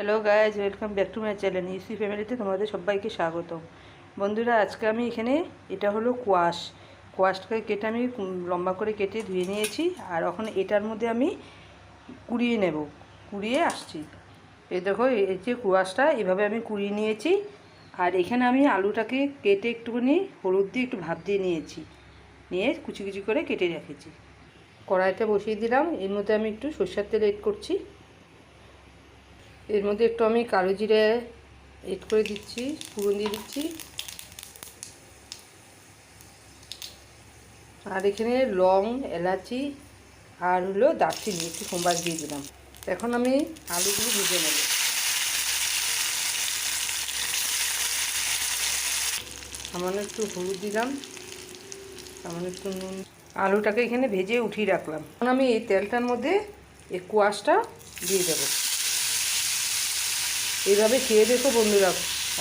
Hello guys welcome back to my channel ইউসি ফ্যামিলিতে তোমাদের সবাইকে স্বাগত বন্ধুরা, আজকে আমি এখানে, এটা হলো কোয়াশ কোয়াশটাকে কেটে আমি লম্বা করে কেটে ধুয়ে নিয়েছি। আর এখন এটার মধ্যে আমি কুড়িয়ে নেব। কুড়িয়ে আসছি। এই দেখো, এই যে কুয়াশটা এভাবে আমি কুড়িয়ে নিয়েছি। আর এখানে আমি আলুটাকে কেটে একটুখানি হলুদ দিয়ে একটু ভাপ দিয়ে নিয়েছি। নিয়ে কুচি কুচি করে কেটে রেখেছি। কড়াইটা বসিয়ে দিলাম। এর মধ্যে আমি একটু সর্ষের তেল এড করছি। এর মধ্যে একটু আমি কালো জিরে এড করে দিচ্ছি পুরন দিয়ে দিচ্ছি। আর এখানে লং, এলাচি আর হলো দারচিনি, একটু সোমবার দিয়ে দিলাম। এখন আমি আলুগুলো ভেজে নেব। সামান্য একটু হলুদ দিলাম। সামান্য একটু নুন। আলুটাকে এখানে ভেজে উঠিয়ে রাখলাম। এখন আমি এই তেলটার মধ্যে এই কুয়াশটা দিয়ে দেবো। এইভাবে খেয়ে দেখো বন্ধুরা।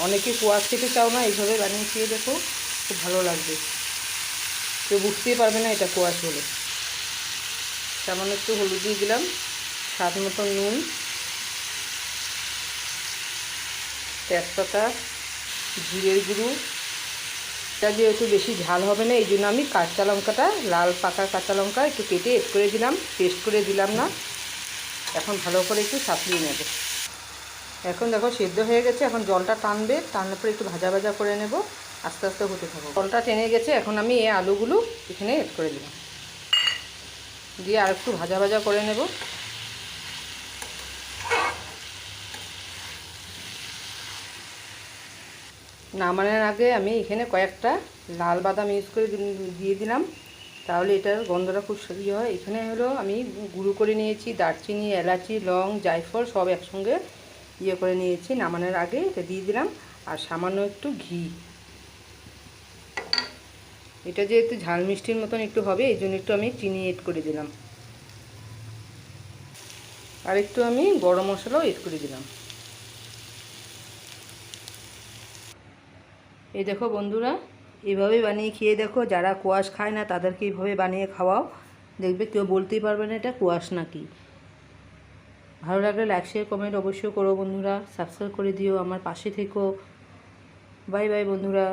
অনেকে কোয়াশ খেতে চাও না, এইভাবে বানিয়ে খেয়ে দেখো, খুব ভালো লাগবে। কেউ বুঝতেই পারবে না এটা কোয়াশ বলে। সামান্য একটু হলুদ দিয়ে দিলাম, স্বাদ মতো নুন, তেজপাতা, জিরের গুঁড়ো। এটা যেহেতু বেশি ঝাল হবে না এই জন্য আমি কাঁচা লঙ্কাটা, লাল পাকা কাঁচা লঙ্কা একটু কেটে এড করে দিলাম পেস্ট করে দিলাম না। এখন ভালো করে একটু সাঁতলিয়ে নেব। এখন দেখো সেদ্ধ হয়ে গেছে, এখন জলটা টানবে, টানার পরে একটু ভাজা ভাজা করে নেব, আস্তে আস্তে হতে থাকো জলটা টেনে গেছে, এখন আমি এই আলুগুলো এখানে এড করে দিলাম দিয়ে আর একটু ভাজা ভাজা করে নেব। নামানোর আগে আমি এখানে কয়েকটা লাল বাদাম ইউজ করে দিয়ে দিলাম। তাহলে এটার গন্ধটা খুব ইয়ে হয়। এখানে হলো আমি গুঁড়ো করে নিয়েছি, দারচিনি, এলাচি, লং, জায়ফল সব একসঙ্গে ইয়ে করে নিয়েছি, নামানোর আগে এটা দিয়ে দিলাম, আর সামান্য একটু ঘি। এটা যেহেতু ঝাল মিষ্টির মতন একটু হবে, এই জন্য একটু আমি চিনি এড করে দিলাম। আর একটু আমি গরম মশলাও এড করে দিলাম। এই দেখো বন্ধুরা এভাবে বানিয়ে খেয়ে দেখো, যারা কোয়াশ খায় না তাদেরকে এইভাবে বানিয়ে খাওয়াও। দেখবে কেউ বলতেই পারবে না এটা কোয়াশ নাকি। ভালো লাগলে লাইক শেয়ার কমেন্ট অবশ্যই করো বন্ধুরা। সাবস্ক্রাইব করে দিও। আমার পাশে থেকো। বাই বাই বন্ধুরা।